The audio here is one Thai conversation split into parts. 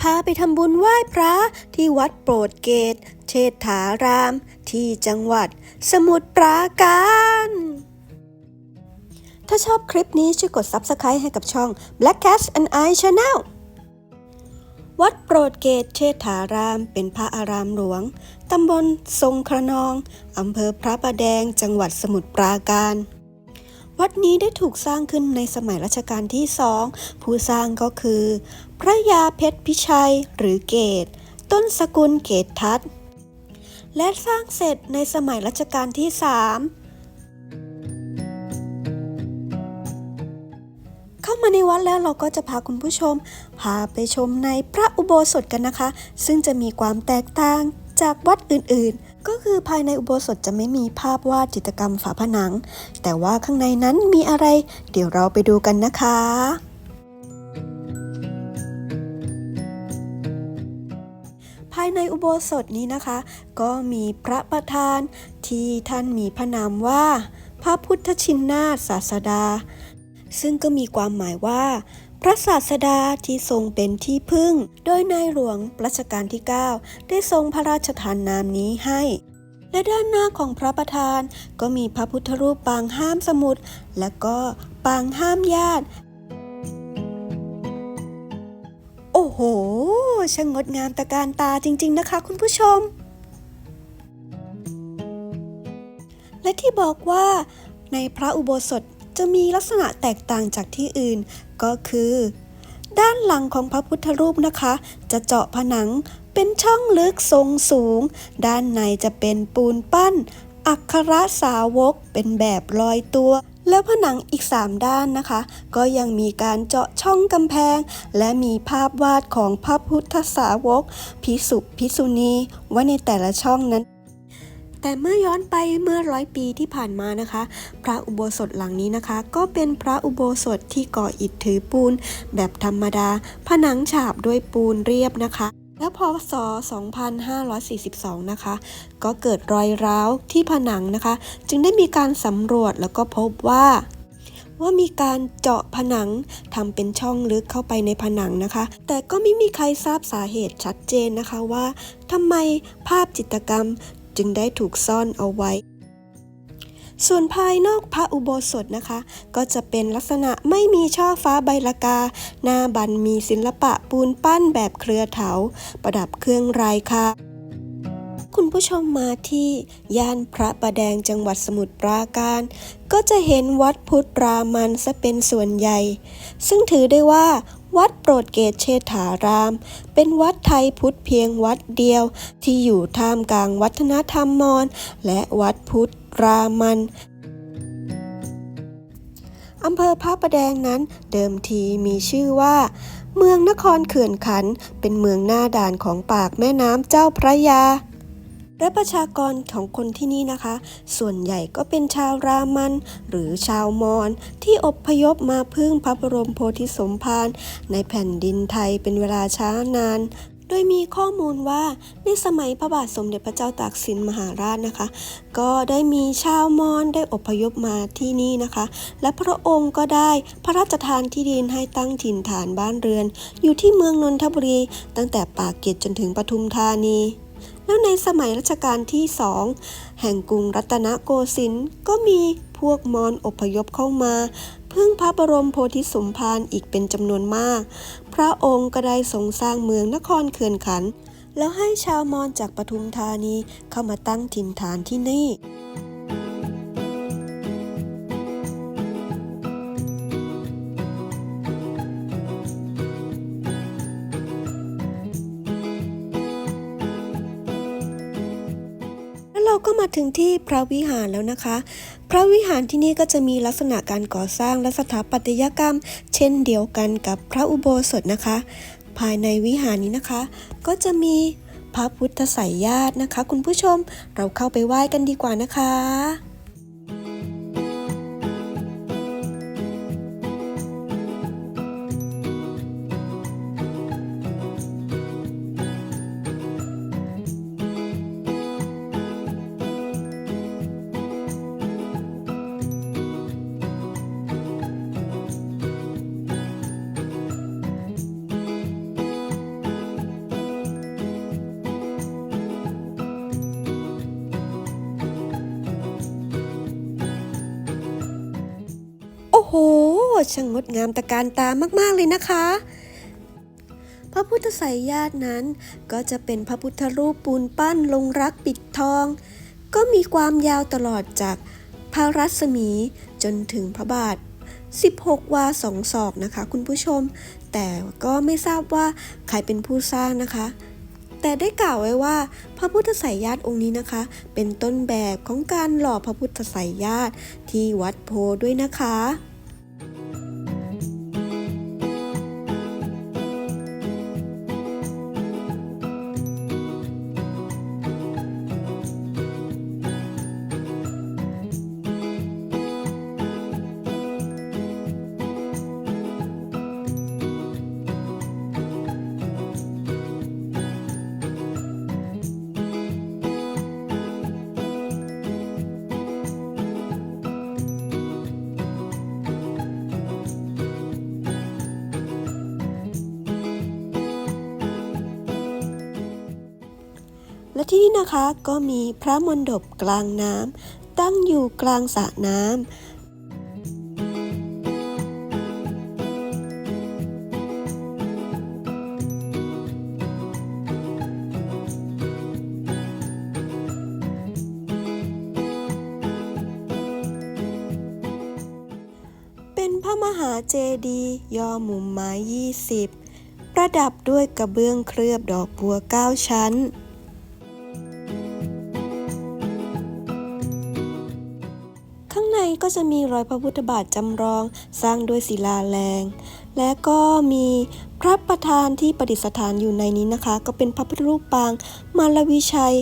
พาไปทำบุญไหว้พระที่วัดโปรดเกต เชษฐาราม ที่จังหวัด สมุทรปราการ ถ้าชอบคลิปนี้ช่วยกด Subscribe ให้กับช่อง Black Cat and Eye Channel วัดโปรดเกตเชษฐาราม เป็นพระอารามหลวง ตำบลทรงคระนอง อำเภอพระประแดง จังหวัดสมุทรปราการ วัดนี้ได้ถูกสร้างขึ้นในสมัยรัชกาลที่สองผู้สร้างก็คือ พระยาเพชรพิชัยหรือเกต ต้นสกุลเกตทัตและสร้างเสร็จในสมัยรัชกาลที่สามเข้ามาในวัดแล้วเราก็จะพาคุณผู้ชม พาไปชมในพระอุโบสถกันนะคะ ซึ่งจะมีความแตกต่างจากวัดอื่นๆ ก็คือภายในอุโบสถจะไม่มีภาพวาดจิตรกรรมฝาผนัง แต่ว่าข้างในนั้นมีอะไร เดี๋ยวเราไปดูกันนะคะภายในอุโบสถนี้นะคะ ก็มีพระประธานที่ท่านมีพระนามว่า พระพุทธชินนาศาสดา ซึ่งก็มีความหมายว่า พระศาสดาที่ทรงเป็นที่พึ่ง โดยในหลวงรัชกาลที่ 9 ได้ทรงพระราชทานนามนี้ให้ และด้านหน้าของพระประธานก็มีพระพุทธรูปปางห้ามสมุทและก็ปางห้ามญาติ โอ้โห ช่างงดงามตะการตาจริง ๆ นะคะคุณผู้ชม และที่บอกว่าในพระอุโบสถ จะมีลักษณะแตกต่างจากที่อื่น ก็คือ ด้านหลังของพระพุทธรูปนะคะ จะเจาะผนังเป็นช่องลึกทรงสูง ด้านในจะเป็นปูนปั้น อักขระสาวกเป็นแบบลอยตัว แล้วผนังอีก 3 ด้านนะคะ ก็ยังมีการเจาะช่องกำแพง และมีภาพวาดของพระพุทธสาวก พิสุพิสุณีไว้ในแต่ละช่องนั้น แต่เมื่อย้อนไปเมื่อร้อยปีที่ผ่านมานะคะ พระอุโบสถหลังนี้นะคะ ก็เป็นพระอุโบสถที่ก่ออิฐถือปูน แบบธรรมดา ผนังฉาบด้วยปูนเรียบนะคะแล้วพศ 2542 นะคะ ก็เกิดรอยร้าวที่ผนังนะคะ จึงได้มีการสำรวจแล้วก็พบว่า ว่ามีการเจาะผนังทำเป็นช่องลึกเข้าไปในผนังนะคะ แต่ก็ไม่มีใครทราบสาเหตุชัดเจนนะคะว่าทำไมภาพจิตรกรรม จึงได้ถูกซ่อนเอาไว้ ส่วนภายนอกพระอุโบสถนะคะ ก็จะเป็นลักษณะไม่มีช่อฟ้าใบละกา หน้าบันมีศิลปะปูนปั้นแบบเครือเถา ประดับเครื่องรายค่ะคุณผู้ชมมาที่ย่านพระประแดงจังหวัดสมุทรปราการ ก็จะเห็นวัดพุทธรามันซะเป็นส่วนใหญ่ ซึ่งถือได้ว่า วัดโปรดเกตเชษฐาราม เป็นวัดไทยพุทธเพียงวัดเดียว ที่อยู่ท่ามกลางวัฒนธรรมมอญและวัดพุทธรามันอำเภอพระประแดงนั้นเดิมทีมีชื่อว่า เมืองนครเขื่อนขัน เป็นเมืองหน้าด่านของปากแม่น้ำเจ้าพระยา และประชากรของคนที่นี่นะคะ ส่วนใหญ่ก็เป็นชาวรามัน หรือชาวมอญที่อพยพมาพึ่งพระบรมโพธิสมภารในแผ่นดินไทยเป็นเวลาช้านานโดยมีข้อมูลว่าในสมัยพระบาทสมเด็จพระเจ้าตากสินมหาราชนะคะ ก็ได้มีชาวมอญได้อพยพมาที่นี่นะคะ และพระองค์ก็ได้พระราชทานที่ดินให้ตั้งถิ่นฐานบ้านเรือน อยู่ที่เมืองนนทบุรี ตั้งแต่ปากเกร็ดจนถึงปทุมธานี แล้วในสมัยรัชกาลที่สองแห่งกรุงรัตนโกสินทร์ก็มีพวกมอญอพยพเข้ามา พึ่งพระบรมโพธิสมภารอีกเป็นจำนวนมาก พระองค์ก็ได้ทรงสร้างเมืองนครเขื่อนขัน แล้วให้ชาวมอญจากปทุมธานีเข้ามาตั้งถิ่นฐานที่นี่ ก็มาถึงที่พระวิหารแล้วนะคะ พระวิหารที่นี่ก็จะมีลักษณะการก่อสร้างและสถาปัตยกรรม เช่นเดียวกันกับพระอุโบสถนะคะ ภายในวิหารนี้นะคะ ก็จะมีพระพุทธไสยญาตินะคะ คุณผู้ชมเราเข้าไปไหว้กันดีกว่านะคะ ช่างงดงามตะการตามากๆเลยนะคะ พระพุทธไสยญาตินั้นก็จะเป็นพระพุทธรูปปูนปั้นลงรักปิดทอง ก็มีความยาวตลอดจากพระรัศมีจนถึงพระบาท 16 วาสองศอกนะคะ คุณผู้ชม แต่ก็ไม่ทราบว่าใครเป็นผู้สร้างนะคะ แต่ได้กล่าวไว้ว่า พระพุทธไสยญาติองค์นี้นะคะ เป็นต้นแบบของการหล่อพระพุทธไสยญาติที่วัดโพด้วยนะคะ และที่นี่นะคะก็มีพระมณฑปกลางน้ำตั้งอยู่กลางสระน้ำเป็นพระมหาเจดีย์ย่อมุมไม้ 20 ประดับด้วยกระเบื้องเคลือบดอกบัว 9 ชั้น ก็จะมีรอยพระพุทธบาทจำลองสร้างด้วยศิลาแรง และก็มีพระประธานที่ประดิษฐานอยู่ในนี้นะคะ ก็เป็นพระพุทธรูปปางมารวิชัย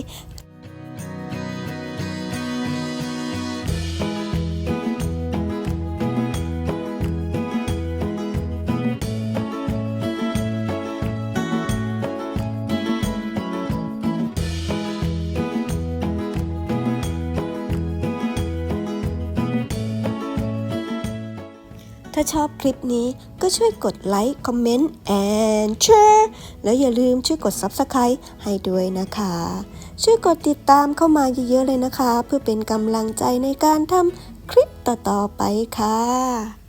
าชอบคลิปนี้ก็ช่วยกดไลค์ คอมเมนต์ and share แล้วอย่าลืมช่วยกด Subscribe ให้ด้วยนะคะ ช่วยกดติดตามเข้ามาเยอะๆเลยนะคะ เพื่อเป็นกำลังใจในการทำคลิปต่อๆไปค่ะ